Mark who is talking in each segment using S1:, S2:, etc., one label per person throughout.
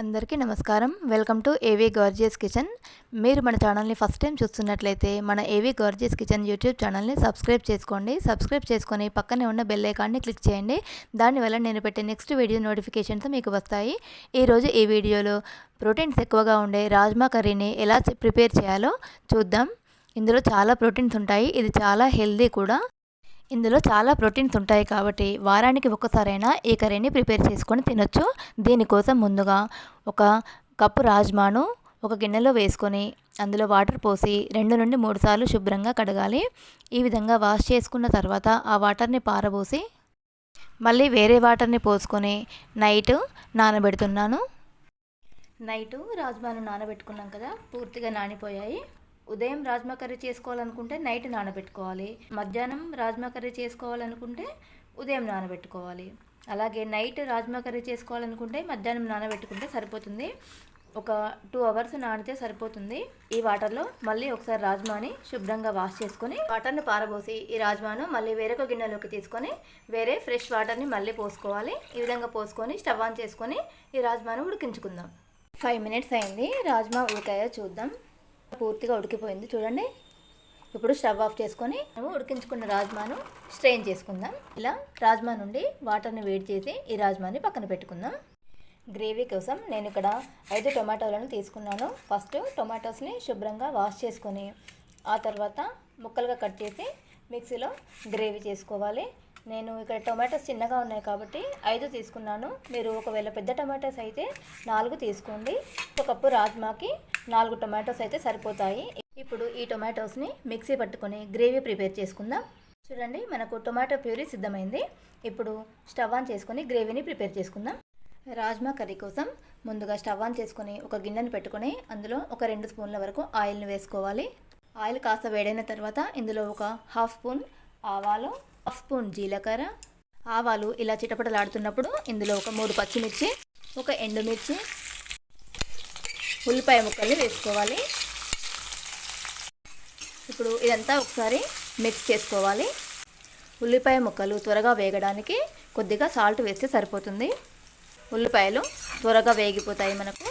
S1: అందరికీ నమస్కారం. Welcome to AV gorgeous kitchen. మీరు మన ఛానల్ని ఫస్ట్ టైం చూస్తున్నట్లయితే మన ఏవీ గార్జియస్ కిచెన్ యూట్యూబ్ ఛానల్ని సబ్స్క్రైబ్ చేసుకోండి. సబ్స్క్రైబ్ చేసుకొని పక్కనే ఉన్న బెల్ ఐకాన్ని క్లిక్ చేయండి. దానివల్ల నేను పెట్టే నెక్స్ట్ వీడియో నోటిఫికేషన్స్ మీకు వస్తాయి. ఈరోజు ఈ వీడియోలో ప్రోటీన్స్ ఎక్కువగా ఉండే రాజ్మా కర్రీని ఎలా ప్రిపేర్ చేయాలో చూద్దాం. ఇందులో చాలా ప్రోటీన్స్ ఉంటాయి. ఇది చాలా హెల్దీ కూడా. ఇందులో చాలా ప్రోటీన్స్ ఉంటాయి కాబట్టి వారానికి ఒక్కసారైనా ఈ కర్రీని ప్రిపేర్ చేసుకొని తినొచ్చు. దీనికోసం ముందుగా ఒక కప్పు రాజ్మాను ఒక గిన్నెలో వేసుకొని అందులో వాటర్ పోసి రెండు నుండి మూడు సార్లు శుభ్రంగా కడగాలి. ఈ విధంగా వాష్ చేసుకున్న తర్వాత ఆ వాటర్ని పారబోసి మళ్ళీ వేరే వాటర్ని పోసుకొని నైట్ నానబెడుతున్నాను. నైటు రాజ్మాను నానబెట్టుకున్నాం కదా పూర్తిగా నానిపోయాయి. ఉదయం రాజ్మా కర్రీ చేసుకోవాలనుకుంటే నైట్ నానబెట్టుకోవాలి. మధ్యాహ్నం రాజ్మా కర్రీ చేసుకోవాలనుకుంటే ఉదయం నానబెట్టుకోవాలి. అలాగే నైట్ రాజ్మా కర్రీ చేసుకోవాలనుకుంటే మధ్యాహ్నం నానబెట్టుకుంటే సరిపోతుంది. ఒక టూ అవర్స్ నానితే సరిపోతుంది. ఈ వాటర్లో మళ్ళీ ఒకసారి రాజ్మాని శుభ్రంగా వాష్ చేసుకొని వాటర్ని పారబోసి ఈ రాజ్మాను మళ్ళీ వేరొక గిన్నెలోకి తీసుకొని వేరే ఫ్రెష్ వాటర్ని మళ్ళీ పోసుకోవాలి. ఈ విధంగా పోసుకొని స్టవ్ ఆన్ చేసుకొని ఈ రాజ్మాను ఉడికించుకుందాం. ఫైవ్ మినిట్స్ అయింది. రాజ్మా ఉడికాయో చూద్దాం. పూర్తిగా ఉడికిపోయింది. చూడండి. ఇప్పుడు స్టవ్ ఆఫ్ చేసుకొని మేము ఉడికించుకున్న రాజ్మాను స్ట్రెయిన్ చేసుకుందాం. ఇలా రాజ్మా నుండి వాటర్ని వేడి చేసి ఈ రాజ్మాని పక్కన పెట్టుకుందాం. గ్రేవీ కోసం నేను ఇక్కడ ఐదు టొమాటోలను తీసుకున్నాను. ఫస్ట్ టొమాటోస్ని శుభ్రంగా వాష్ చేసుకొని ఆ తర్వాత ముక్కలుగా కట్ చేసి మిక్సీలో గ్రేవీ చేసుకోవాలి. నేను ఇక్కడ టొమాటోస్ చిన్నగా ఉన్నాయి కాబట్టి ఐదు తీసుకున్నాను. మీరు ఒకవేళ పెద్ద టొమాటోస్ అయితే నాలుగు తీసుకోండి. ఒక కప్పు రాజ్మాకి నాలుగు టొమాటోస్ అయితే సరిపోతాయి. ఇప్పుడు ఈ టొమాటోస్ని మిక్సీ పట్టుకొని గ్రేవీ ప్రిపేర్ చేసుకుందాం. చూడండి మనకు టొమాటో ప్యూరీ సిద్ధమైంది. ఇప్పుడు స్టవ్ ఆన్ చేసుకొని గ్రేవీని ప్రిపేర్ చేసుకుందాం. రాజ్మా కర్రీ కోసం ముందుగా స్టవ్ ఆన్ చేసుకొని ఒక గిన్నెను పెట్టుకొని అందులో ఒక రెండు స్పూన్ల వరకు ఆయిల్ని వేసుకోవాలి. ఆయిల్ కాస్త వేడైన తర్వాత ఇందులో ఒక హాఫ్ స్పూన్ ఆవాలు హాఫ్ స్పూన్ జీలకర్ర ఆవాలు ఇలా చిటపటలాడుతున్నప్పుడు ఇందులో ఒక మూడు పచ్చిమిర్చి ఒక ఎండుమిర్చి ఉల్లిపాయ ముక్కల్ని వేసుకోవాలి. ఇప్పుడు ఇదంతా ఒకసారి మిక్స్ చేసుకోవాలి. ఉల్లిపాయ ముక్కలు త్వరగా వేగడానికి కొద్దిగా సాల్ట్ వేస్తే సరిపోతుంది. ఉల్లిపాయలు త్వరగా వేగిపోతాయి మనకు.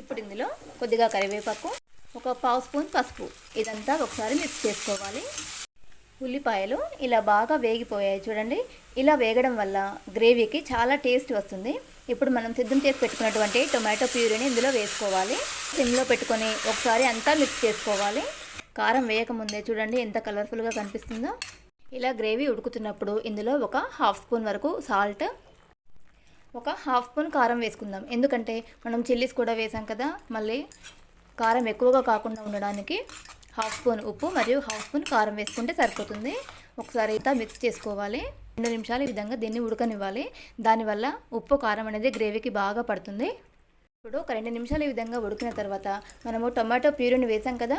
S1: ఇప్పుడు ఇందులో కొద్దిగా కరివేపాకు ఒక పావు స్పూన్ పసుపు. ఇదంతా ఒకసారి మిక్స్ చేసుకోవాలి. ఉల్లిపాయలు ఇలా బాగా వేగిపోయాయి చూడండి. ఇలా వేగడం వల్ల గ్రేవీకి చాలా టేస్ట్ వస్తుంది. ఇప్పుడు మనం సిద్ధం చేసి పెట్టుకున్నటువంటి టొమాటో ప్యూరీని ఇందులో వేసుకోవాలి. సిమ్లో పెట్టుకొని ఒకసారి అంతా మిక్స్ చేసుకోవాలి. కారం వేయకముందే చూడండి ఎంత కలర్ఫుల్గా కనిపిస్తుందో. ఇలా గ్రేవీ ఉడుకుతున్నప్పుడు ఇందులో ఒక హాఫ్ స్పూన్ వరకు సాల్ట్ ఒక హాఫ్ స్పూన్ కారం వేసుకుందాం. ఎందుకంటే మనం చిల్లీస్ కూడా వేసాం కదా మళ్ళీ కారం ఎక్కువగా కాకుండా ఉండడానికి హాఫ్ స్పూన్ ఉప్పు మరియు హాఫ్ స్పూన్ కారం వేసుకుంటే సరిపోతుంది. ఒకసారి అయితే మిక్స్ చేసుకోవాలి. రెండు నిమిషాలు ఈ విధంగా దీన్ని ఉడకనివ్వాలి. దానివల్ల ఉప్పు కారం అనేది గ్రేవీకి బాగా పడుతుంది. ఇప్పుడు ఒక రెండు నిమిషాలు ఈ విధంగా ఉడికిన తర్వాత మనము టొమాటో ప్యూరీని వేసాం కదా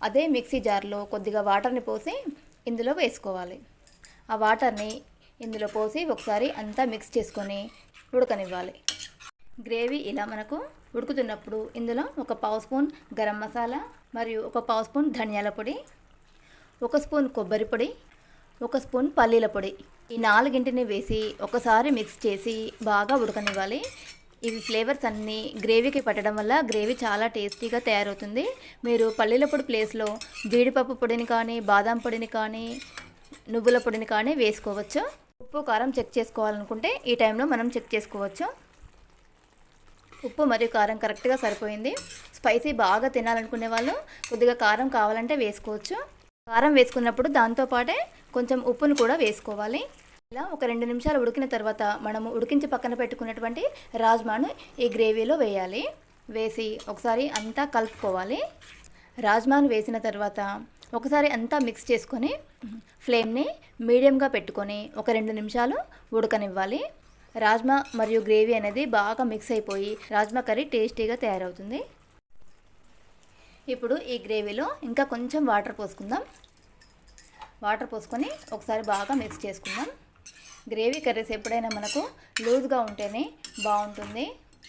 S1: అదే మిక్సీ జార్లో కొద్దిగా వాటర్ని పోసి ఇందులో వేసుకోవాలి. ఆ వాటర్ని ఇందులో పోసి ఒకసారి అంతా మిక్స్ చేసుకొని ఉడకనివ్వాలి. గ్రేవీ ఇలా మనకు ఉడుకుతున్నప్పుడు ఇందులో ఒక పావు స్పూన్ గరం మసాలా మరియు ఒక పావు స్పూన్ ధనియాల పొడి ఒక స్పూన్ కొబ్బరి పొడి ఒక స్పూన్ పల్లీల పొడి. ఈ నాలుగింటిని వేసి ఒకసారి మిక్స్ చేసి బాగా ఉడకనివ్వాలి. ఇవి ఫ్లేవర్స్ అన్నీ గ్రేవీకి పట్టడం వల్ల గ్రేవీ చాలా టేస్టీగా తయారవుతుంది. మీరు పల్లీల పొడి ప్లేస్లో జీడిపప్పు పొడిని కానీ బాదం పొడిని కానీ నువ్వుల పొడిని కానీ వేసుకోవచ్చు. ఉప్పు కారం చెక్ చేసుకోవాలనుకుంటే ఈ టైంలో మనం చెక్ చేసుకోవచ్చు. ఉప్పు మరియు కారం కరెక్ట్గా సరిపోయింది. స్పైసీ బాగా తినాలనుకునే వాళ్ళు కొద్దిగా కారం కావాలంటే వేసుకోవచ్చు. కారం వేసుకున్నప్పుడు దాంతోపాటే కొంచెం ఉప్పును కూడా వేసుకోవాలి. ఇలా ఒక రెండు నిమిషాలు ఉడికిన తర్వాత మనము ఉడికించి పక్కన పెట్టుకున్నటువంటి రాజ్మాను ఈ గ్రేవీలో వేయాలి. వేసి ఒకసారి అంతా కలుపుకోవాలి. రాజ్మాను వేసిన తర్వాత ఒకసారి అంతా మిక్స్ చేసుకొని ఫ్లేమ్ని మీడియంగా పెట్టుకొని ఒక రెండు నిమిషాలు ఉడకనివ్వాలి. రాజ్మా మరియు గ్రేవీ అనేది బాగా మిక్స్ అయిపోయి రాజ్మా కర్రీ టేస్టీగా తయారవుతుంది. ఇప్పుడు ఈ గ్రేవీలో ఇంకా కొంచెం వాటర్ పోసుకుందాం. వాటర్ పోసుకొని ఒకసారి బాగా మిక్స్ చేసుకుందాం. గ్రేవీ కర్రీస్ ఎప్పుడైనా మనకు లూజ్గా ఉంటేనే బాగుంటుంది.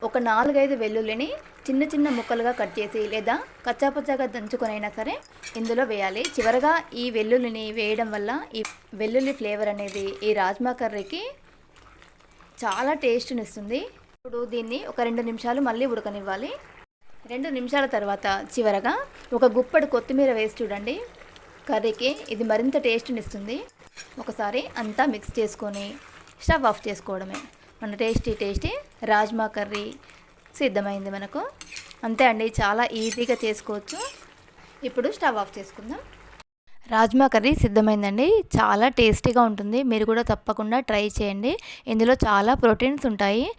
S1: ఒక నాలుగైదు వెల్లుల్లిని చిన్న చిన్న ముక్కలుగా కట్ చేసి లేదా కచ్చాపచ్చాగా దంచుకొనైనా సరే ఇందులో వేయాలి. చివరగా ఈ వెల్లుల్లిని వేయడం వల్ల ఈ వెల్లుల్లి ఫ్లేవర్ అనేది ఈ రాజ్మా కర్రీకి చాలా టేస్ట్ని ఇస్తుంది ఇప్పుడు దీన్ని ఒక రెండు నిమిషాలు మళ్ళీ ఉడకనివ్వాలి. రెండు నిమిషాల తర్వాత చివరగా ఒక గుప్పడి కొత్తిమీర వేసి చూడండి. కర్రీకి ఇది మరింత టేస్ట్ని ఇస్తుంది ఒకసారి అంతా మిక్స్ చేసుకొని స్టవ్ ఆఫ్ చేసుకోవడమే. మన టేస్టీ టేస్టీ రాజ్మా కర్రీ సిద్ధమైంది మనకు. అంతే అండి చాలా ఈజీగా చేసుకోవచ్చు. ఇప్పుడు స్టవ్ ఆఫ్ చేసుకుందాం. రాజ్మా కర్రీ సిద్ధమైందండి. చాలా టేస్టీగా ఉంటుంది. మీరు కూడా తప్పకుండా ట్రై చేయండి. ఇందులో చాలా ప్రోటీన్స్ ఉంటాయి.